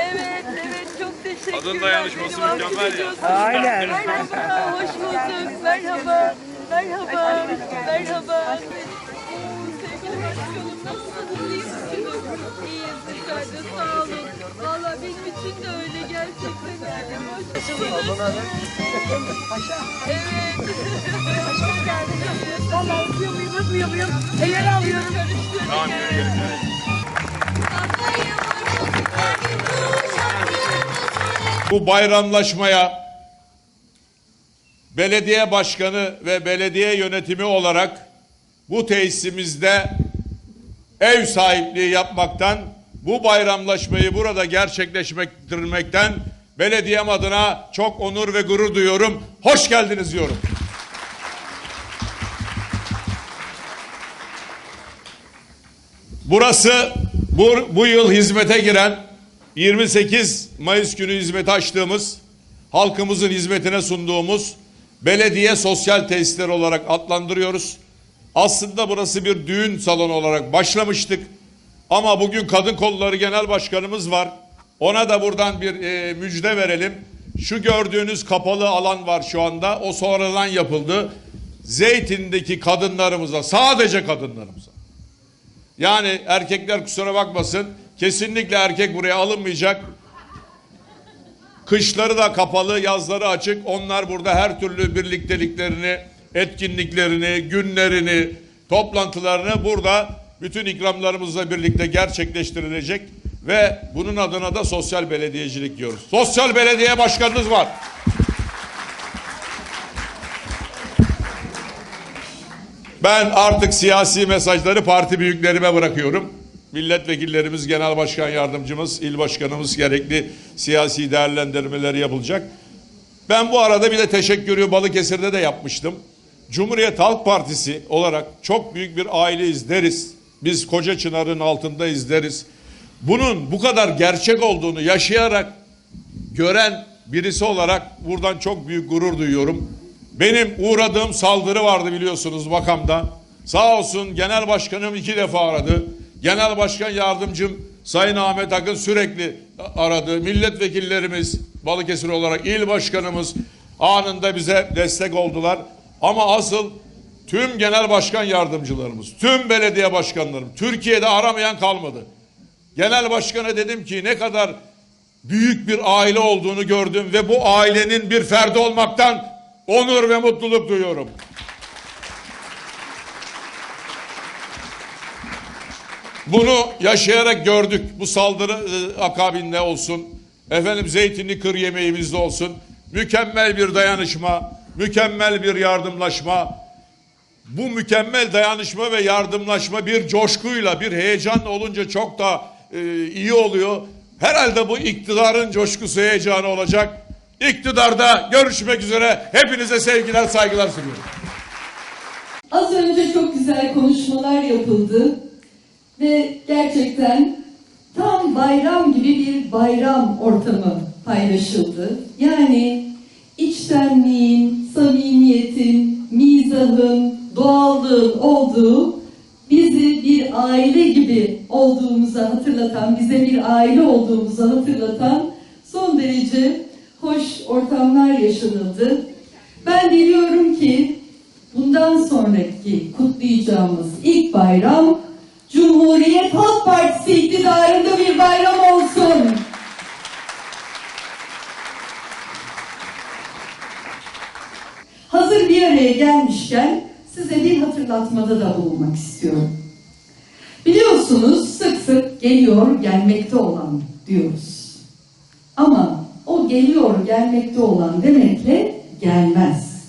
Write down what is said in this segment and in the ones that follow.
Evet, evet çok teşekkürler. Kadın dayanışması mükemmel ya. Aynen. Merhaba, hoş bulduk. Merhaba, merhaba, merhaba. Sevgili başkanım nasılsınız? İyi misiniz? İyiyiz de sağ olun. Valla benim için de öyle gerçekten öyle. Hoş bulduk. Evet. Hoş geldiniz. Valla öpüyor muyum, öpüyor muyum? Eller alıyorum. Tamam yürü yürü. Bu bayramlaşmaya belediye başkanı ve belediye yönetimi olarak bu tesisimizde ev sahipliği yapmaktan, bu bayramlaşmayı burada gerçekleştirmekten belediyem adına çok onur ve gurur duyuyorum. Hoş geldiniz diyorum. Burası bu, bu yıl hizmete giren 28 Mayıs günü hizmete açtığımız halkımızın hizmetine sunduğumuz belediye sosyal tesisleri olarak adlandırıyoruz. Aslında burası bir düğün salonu olarak başlamıştık. Ama bugün Kadın Kolları Genel Başkanımız var. Ona da buradan bir e, müjde verelim. Şu gördüğünüz kapalı alan var şu anda. O sonradan yapıldı. Zeytin'deki kadınlarımıza, sadece kadınlarımıza. Yani erkekler kusura bakmasın. Kesinlikle erkek buraya alınmayacak. Kışları da kapalı, yazları açık. Onlar burada her türlü birlikteliklerini, etkinliklerini, günlerini, toplantılarını burada bütün ikramlarımızla birlikte gerçekleştirilecek ve bunun adına da sosyal belediyecilik diyoruz. Sosyal belediye başkanınız var. Ben artık siyasi mesajları parti büyüklerime bırakıyorum. Milletvekillerimiz, genel başkan yardımcımız, il başkanımız gerekli siyasi değerlendirmeleri yapılacak. Ben bu arada bir de teşekkürü Balıkesir'de de yapmıştım. Cumhuriyet Halk Partisi olarak çok büyük bir aileyiz deriz. Biz Koca Çınar'ın altındayız deriz. Bunun bu kadar gerçek olduğunu yaşayarak gören birisi olarak buradan çok büyük gurur duyuyorum. Benim uğradığım saldırı vardı biliyorsunuz Bakam'da. Sağ olsun genel başkanım iki defa aradı. Genel başkan yardımcım Sayın Ahmet Akın sürekli aradı. Milletvekillerimiz Balıkesir olarak il başkanımız anında bize destek oldular. Ama asıl tüm genel başkan yardımcılarımız, tüm belediye başkanlarım Türkiye'de aramayan kalmadı. Genel başkana dedim ki ne kadar büyük bir aile olduğunu gördüm ve bu ailenin bir ferdi olmaktan onur ve mutluluk duyuyorum. Bunu yaşayarak gördük. Bu saldırı e, akabinde olsun. Efendim zeytinli kır yemeğimizde olsun. Mükemmel bir dayanışma, mükemmel bir yardımlaşma. Bu mükemmel dayanışma ve yardımlaşma bir coşkuyla, bir heyecanla olunca çok da e, iyi oluyor. Herhalde bu iktidarın coşkusu, heyecanı olacak. İktidarda görüşmek üzere. Hepinize sevgiler, saygılar sunuyorum. Az önce çok güzel konuşmalar yapıldı ve gerçekten tam bayram gibi bir bayram ortamı paylaşıldı. Yani içtenliğin, samimiyetin, mizahın, doğallığın olduğu bizi bir aile gibi olduğumuzu hatırlatan, bize bir aile olduğumuzu hatırlatan son derece hoş ortamlar yaşanıldı. Ben diliyorum ki bundan sonraki kutlayacağımız ilk bayram Cumhuriyet Halk Partisi iktidarında bir bayram olsun. Hazır bir araya gelmişken size bir hatırlatmada da bulunmak istiyorum. Biliyorsunuz sık sık geliyor gelmekte olan diyoruz. Ama o geliyor gelmekte olan demekle gelmez.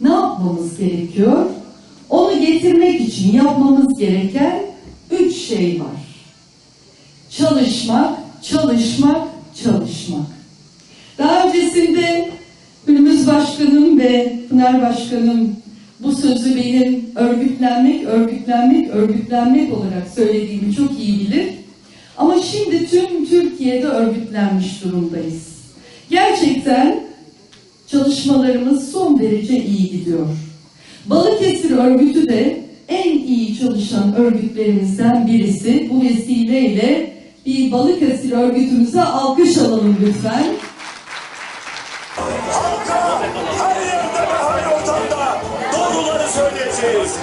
Ne yapmamız gerekiyor? Onu getirmek için yapmamız gereken şey var. Çalışmak, çalışmak, çalışmak. Daha öncesinde Günümüz Başkanım ve Pınar Başkanım bu sözü benim örgütlenmek, örgütlenmek, örgütlenmek olarak söylediğimi çok iyi bilir. Ama şimdi tüm Türkiye'de örgütlenmiş durumdayız. Gerçekten çalışmalarımız son derece iyi gidiyor. Balıkesir örgütü de çalışan örgütlerimizden birisi. Bu vesileyle bir Balıkesir örgütümüze alkış alalım lütfen. Halka her yerde ve her ortamda doğruları söyleyeceğiz.